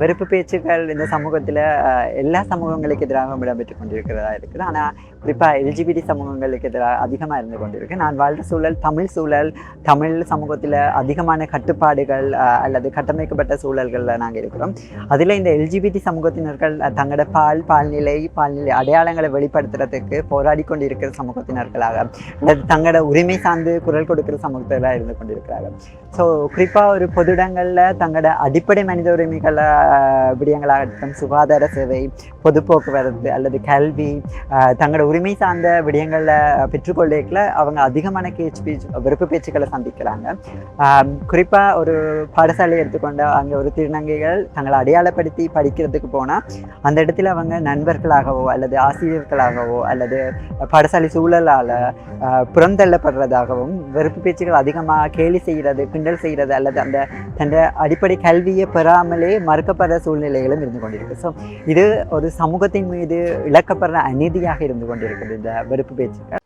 வெறுப்பு பேச்சுக்கள் இந்த சமூகத்தில் எல்லா சமூகங்களுக்கு எதிராகவும் இடம்பெற்று கொண்டிருக்கிறதா இருக்குது. ஆனால் குறிப்பாக எல்ஜிபிடி சமூகங்களுக்கு எதிராக அதிகமாக இருந்து கொண்டிருக்கு. நான் வாழ்ந்த சூழல் தமிழ் சூழல் தமிழ் சமூகத்தில் அதிகமான கட்டுப்பாடுகள் அல்லது கட்டமைக்கப்பட்ட சூழல்களில் நாங்கள் இருக்கிறோம். அதில் இந்த எல்ஜிபிடி சமூகத்தினர்கள் தங்களோட பால் பால்நிலை பால்நிலை அடையாளங்களை வெளிப்படுத்துறதுக்கு போராடி கொண்டிருக்கிற சமூகத்தினர்களாக அல்லது தங்களோட உரிமை சார்ந்து குரல் கொடுக்கிற சமூகத்தில் இருந்து கொண்டிருக்கிறார்கள். ஸோ குறிப்பாக ஒரு பொது இடங்களில் தங்களோட அடிப்படை மனித உரிமைகளை விடயங்களாகட்டும் சுகாதார சேவை பொது போக்குவரத்து அல்லது கல்வி தங்களோட உரிமை சார்ந்த விடயங்களில் பெற்றுக்கொள்ளேக்கில் அவங்க அதிகமான கேச் பேச்சு வெறுப்பு பேச்சுக்களை சந்திக்கிறாங்க. குறிப்பாக ஒரு பாடசாலை எடுத்துக்கொண்ட அங்கே ஒரு திருநங்கைகள் தங்களை அடையாளப்படுத்தி படிக்கிறதுக்கு போனால் அந்த இடத்துல அவங்க நண்பர்களாகவோ அல்லது ஆசிரியர்களாகவோ அல்லது பாடசாலை சூழலால் புறந்தள்ளப்படுறதாகவும் வெறுப்பு பேச்சுகள் அதிகமாக கேலி செய்கிறது கிண்டல் செய்கிறது அல்லது அந்த தன் அடிப்படை கல்வியை பெறாமலே மறுக்க மறுக்கப்படுற சூழ்நிலைகளும் இருந்து கொண்டிருக்கு. ஸோ இது ஒரு சமூகத்தின் மீது இழக்கப்படுற அநீதியாக இருந்து கொண்டிருக்குது இந்த வெறுப்பு பேச்சுக்கள்.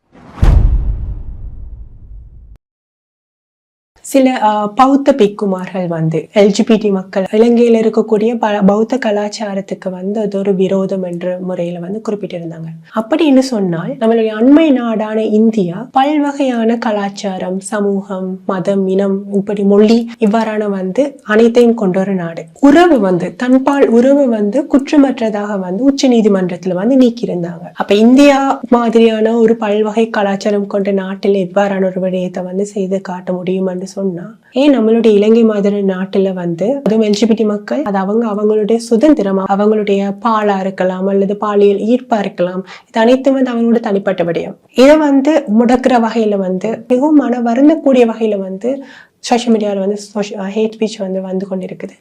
சில ஆஹ், பௌத்த பிக்குமார்கள் வந்து எல்ஜிபிடி மக்கள் இலங்கையில் இருக்கக்கூடிய பல பௌத்த கலாச்சாரத்துக்கு வந்து அது ஒரு விரோதம் என்ற முறையில வந்து குறிப்பிட்டிருந்தாங்க. அப்படின்னு சொன்னால் நம்மளுடைய அண்மை நாடான இந்தியா பல்வகையான கலாச்சாரம் சமூகம் மதம் இனம் இப்படி மொழி இவ்வாறான வந்து அனைத்தையும் கொண்ட ஒரு நாடு. உறவு வந்து தன்பால் உறவு வந்து குற்றமற்றதாக வந்து உச்ச நீதிமன்றத்தில் வந்து நீக்கியிருந்தாங்க. அப்ப இந்தியா மாதிரியான ஒரு பல்வகை கலாச்சாரம் கொண்ட நாட்டில் இவ்வாறான ஒரு விடயத்தை வந்து செய்து காட்ட முடியும் என்று சொன்னா ஏன் நம்மளுடைய இலங்கை மாதிரி நாட்டுல வந்து அதுவும் எல்ஜிபிடி மக்கள் அது அவங்க அவங்களுடைய சுதந்திரமா அவங்களுடைய பாலா இருக்கலாம் அல்லது பாலியல் ஈர்ப்பா இருக்கலாம் இது அனைத்தும் வந்து அவங்களோட தனிப்பட்ட விடயம். இதை வந்து முடக்கிற வகையில வந்து மிகவும் மன வருந்தக்கூடிய வகையில வந்து சோஷியல் மீடியாவில் வந்து ஹேட் ஸ்பீச் வந்து வந்து கொண்டிருக்குது.